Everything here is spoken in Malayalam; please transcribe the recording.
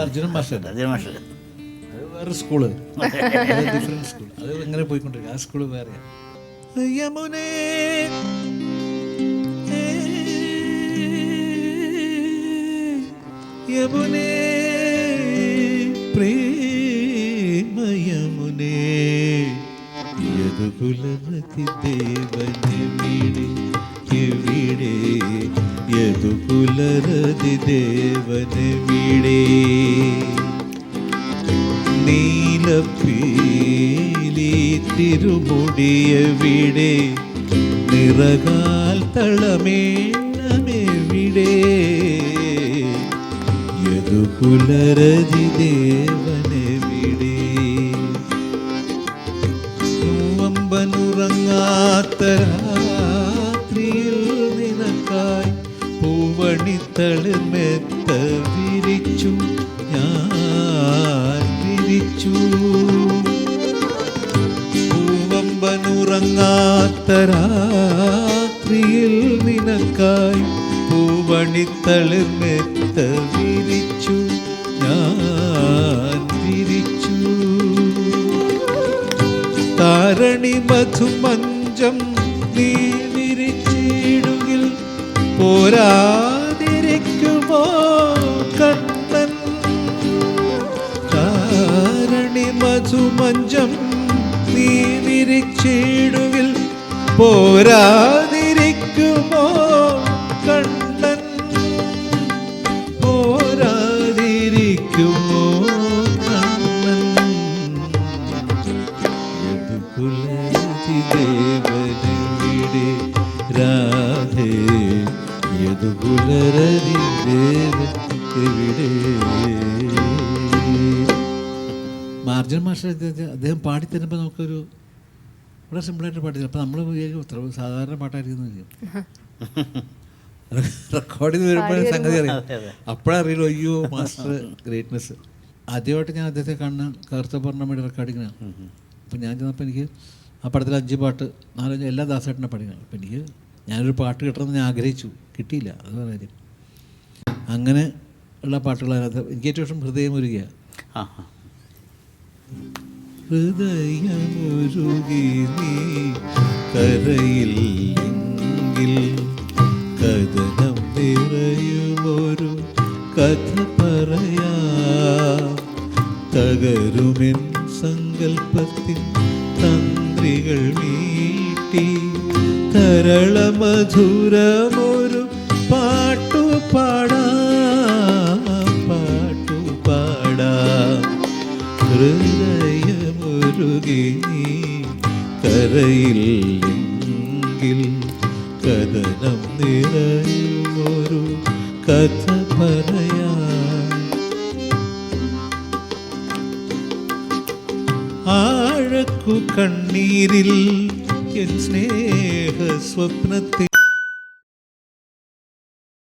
അർജുനൻ മാസ്റ്റർ വേറെ സ്കൂൾ ഡിഫറെന്റ് സ്കൂൾ അത് ഇങ്ങനെ പോയിക്കൊണ്ടിരിക്കും. ആ സ്കൂൾ വേറെ. യമുനേ യമുനേ. യദുകുലരതി ദേവനെ വീട്? എവിടെ? യദുകുലരതി ദേവനെ വീടേ? നീലപ്പീലി തിരുമുടിയവിടെ നിറകാൽ തളമേണമെവിടെ യദുകുലരതി ദേവനെവിടെ പൂവണിത്തളിർമെത്ത വിരിച്ചു ഞാൻ വിരിച്ചു. പൂവമ്പനുറങ്ങാത്ത രാത്രിയിൽ നിനക്കായി പൂവണിത്തളിർമെത്ത വിരിച്ചു ഞാൻ വിരിച്ചു. താരണി മധുമഞ്ചം നീ വിരിച്ചിടുകിൽ പോരാതിരിക്കുമോ മധുമഞ്ചം നീ തിരിച്ചിടുവിൽ പോരാതിരിക്കുമോ കണ്ണൻ പോരാതിരിക്കുമോ കണ്ണൻ യദുകുലതി ദേവനെവിടെ രാധേ യദുകുലരതി ദേവൻ എവിടെ? മാർജൻ മാഷ് അദ്ദേഹം- പാടിത്തരുമ്പോൾ നമുക്കൊരു വളരെ സിമ്പിളായിട്ട് പാടി അപ്പം നമ്മൾ ഇത്ര സാധാരണ പാട്ടായിരിക്കും എന്ന് വിചാരിക്കും. റെക്കോർഡ് ചെയ്ത് വരുമ്പോഴേ സംഗതി അറിയാം. അപ്പോഴറിയില്ല. അയ്യോ മാസ്റ്റർ ഗ്രേറ്റ്നെസ് ആദ്യമായിട്ട് ഞാൻ അദ്ദേഹത്തെ കാണുന്ന കറുത്ത പൗർണമിയുടെ റെക്കോർഡിങ്ങിനാണ് അപ്പം ഞാൻ ചെന്നപ്പോൾ എനിക്ക് ആ പടത്തിൽ അഞ്ച് പാട്ട് നാലഞ്ച് എല്ലാ ദാസേട്ടനെ പഠിക്കണം അപ്പം എനിക്ക് ഞാനൊരു പാട്ട് കിട്ടണമെന്ന് ഞാൻ ആഗ്രഹിച്ചു. കിട്ടിയില്ല അത് കാര്യം. അങ്ങനെ ഉള്ള പാട്ടുകൾ അതിനകത്ത് എനിക്ക് ഏറ്റവും ഹൃദയം ആ. ഹൃദയമൊരുകി നീ കരയില്ലെങ്കിൽ കഥനം നിറയുമൊരു കഥ പറയാ. തകരുമെൻ സങ്കൽപ്പത്തിൻ തന്ത്രികൾ മീട്ടി തരളമധുരമൊരു പാട്ടു പാടാം ഹൃദയമൊരുകി നീ എങ്കിൽ കഥനം നിറയുമൊരു കഥ പറയാ ആഴക്കു കണ്ണീരിൽ എൻ സ്നേഹ സ്വപ്നത്തെ